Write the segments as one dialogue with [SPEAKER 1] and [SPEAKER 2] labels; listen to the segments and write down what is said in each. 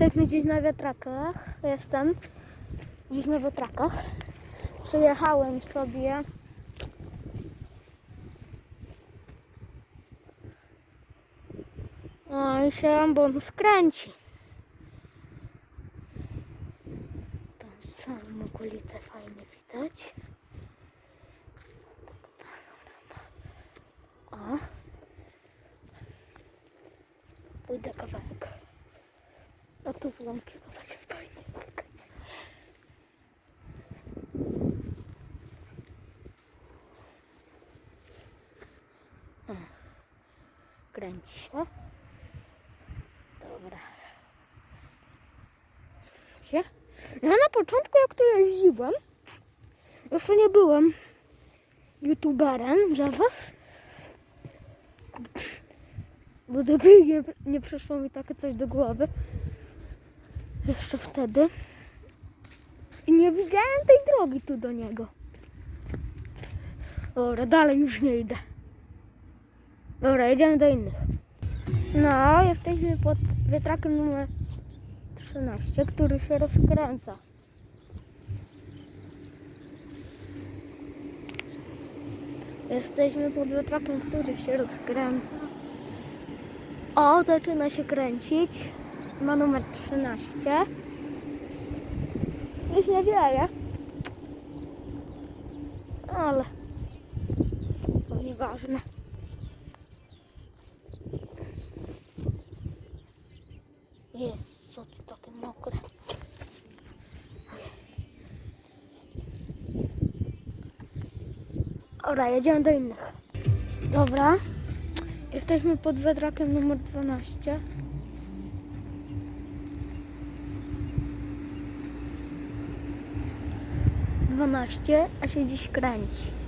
[SPEAKER 1] Jesteśmy gdzieś na wiatrakach. Jestem gdzieś na wiatrakach. Przyjechałem sobie. No i się ambon skręci. Tam całą okolicę fajnie widać. O. Pójdę kawałek. To złomki to będzie fajnie. Kręci się. Dobra. Gdzie? Ja na początku jak tu jeździłem, jeszcze nie byłem youtuberem, żeby bo dopiero nie, nie przyszło mi takie coś do głowy. Jeszcze wtedy. I nie widziałem tej drogi tu do niego. Dobra, dalej już nie idę. Dobra, jedziemy do innych. No, jesteśmy pod wiatrakiem numer 13, który się rozkręca. Jesteśmy pod wiatrakiem, który się rozkręca. O, zaczyna się kręcić. Ma numer 13. Już niewiele. Ale to nieważne. Jest, co tu takie mokre. Dobra, jedziemy do innych. Dobra. Jesteśmy pod wiatrakiem numer 12. Dwanaście, a się dziś kręci.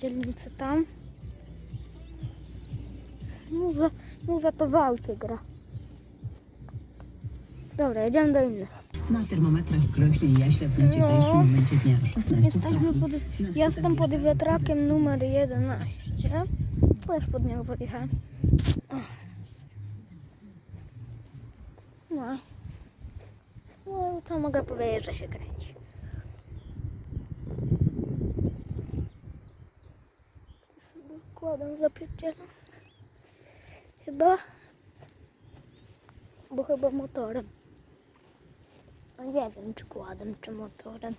[SPEAKER 1] Dzielnicę tam. Muza, muza to w aucie gra. Dobra, jedziemy do innych.
[SPEAKER 2] Na termometrach i Jaśle w lecie w
[SPEAKER 1] No.
[SPEAKER 2] momencie dnia 16
[SPEAKER 1] Jesteśmy pod, jestem pod wiatrakiem numer 11. Też pod niego podjechałem. No. No, co mogę powiedzieć, że się kręci. To sobie układam, zapierdzielam. Chyba. Bo chyba motorem. No nie wiem, czy kładem, czy motorem.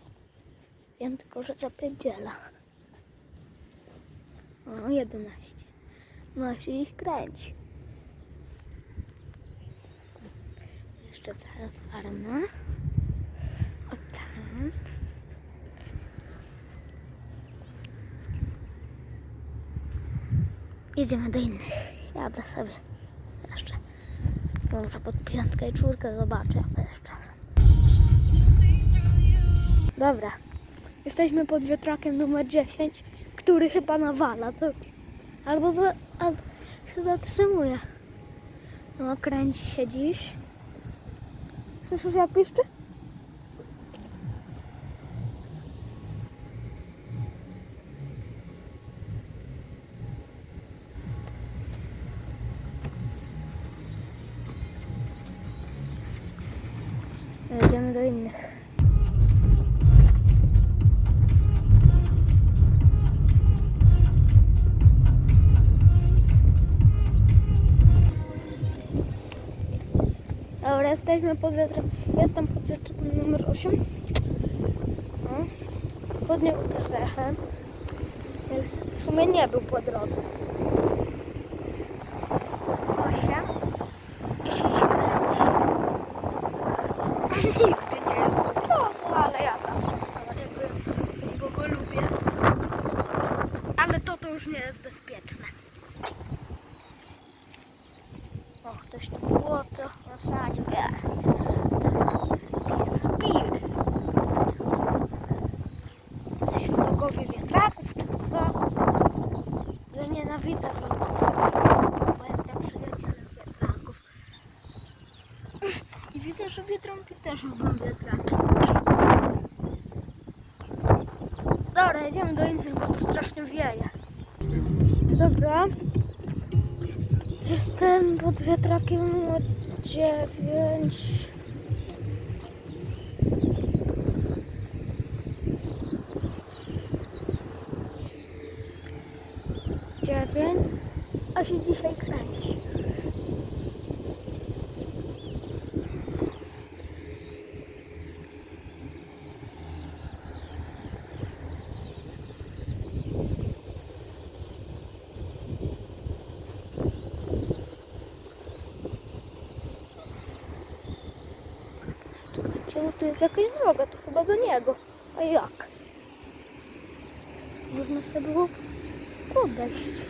[SPEAKER 1] Wiem tylko, że zapierdziela. O, 11. No się ich kręci. Jeszcze cała farma. O tam. Jedziemy do innych. Jadę sobie jeszcze. Może pod piątkę i czwórkę zobaczę, jak będę z czasem. Dobra. Jesteśmy pod wiatrakiem numer 10, który chyba nawala. To... Albo, za... albo się zatrzymuje. No, kręci się dziś. Słyszysz jak piszczy? Jedziemy do innych. Dobra, jesteśmy pod wiatrem. Jestem pod wiatrem numer 8. No. Pod niego też zajechałem. W sumie nie był po drodze. 8. I się się kręci. Nigdy nie jest po drodze, ale ja zawsze sama nie byłem, bo go lubię. Ale to to już nie jest bezpieczne. O, ktoś tu błoto nasadził. Ja. To jest jakiś speed. wrogowie wiatraków, czy co? Że nienawidzę wrogów bo jestem przyjacielem wiatraków. I widzę, że biedronki też lubią wiatraki. Dobra, jedziemy do innych, bo tu strasznie wieje. Dobra. Jestem pod wiatrakiem numer 9. Dziewięć, a się dzisiaj kręci. Tu jest jakaś droga, to chyba do niego. A jak? Można sobie było podejść.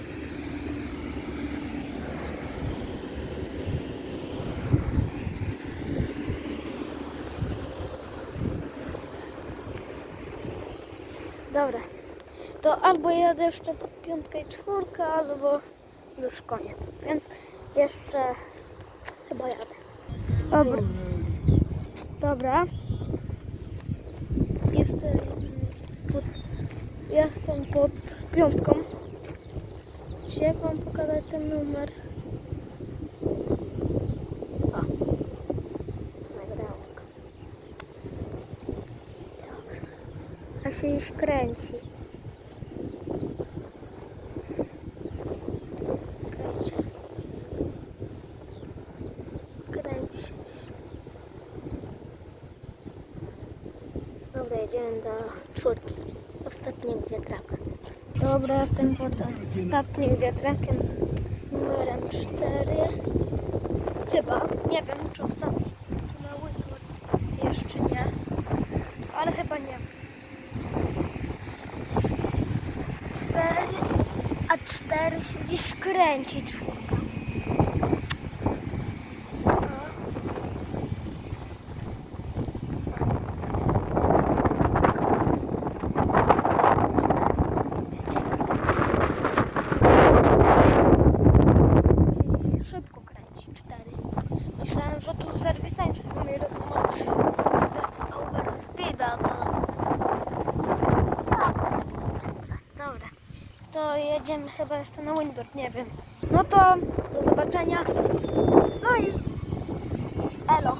[SPEAKER 1] Dobra, to albo jadę jeszcze pod piątkę i czwórkę, albo już koniec. Więc jeszcze chyba jadę. Dobra. Dobra. Jestem pod, jestem pod piątką. Czy jak pokazać ten numer? O. Nagrałam. Dobra. A się już. Kręci. Kręci się dziś. Dobra, jedziemy do czwórki. Ostatniego wiatraka. Dobra, jestem pod ostatnim wiatrakiem numerem 4. Chyba. Nie wiem, czy ostatni. Czy mały. Jeszcze nie. Ale chyba nie. 4. A 4 się dziś kręci czwórka. O. się dziś szybko kręci. Cztery. Myślałem, że tu serwisańczy są mi mocy. Bez overspeeda to... A, tak nakręca. Dobra. To jedziemy chyba jeszcze na Winbird, nie wiem. No to do zobaczenia. No i elo.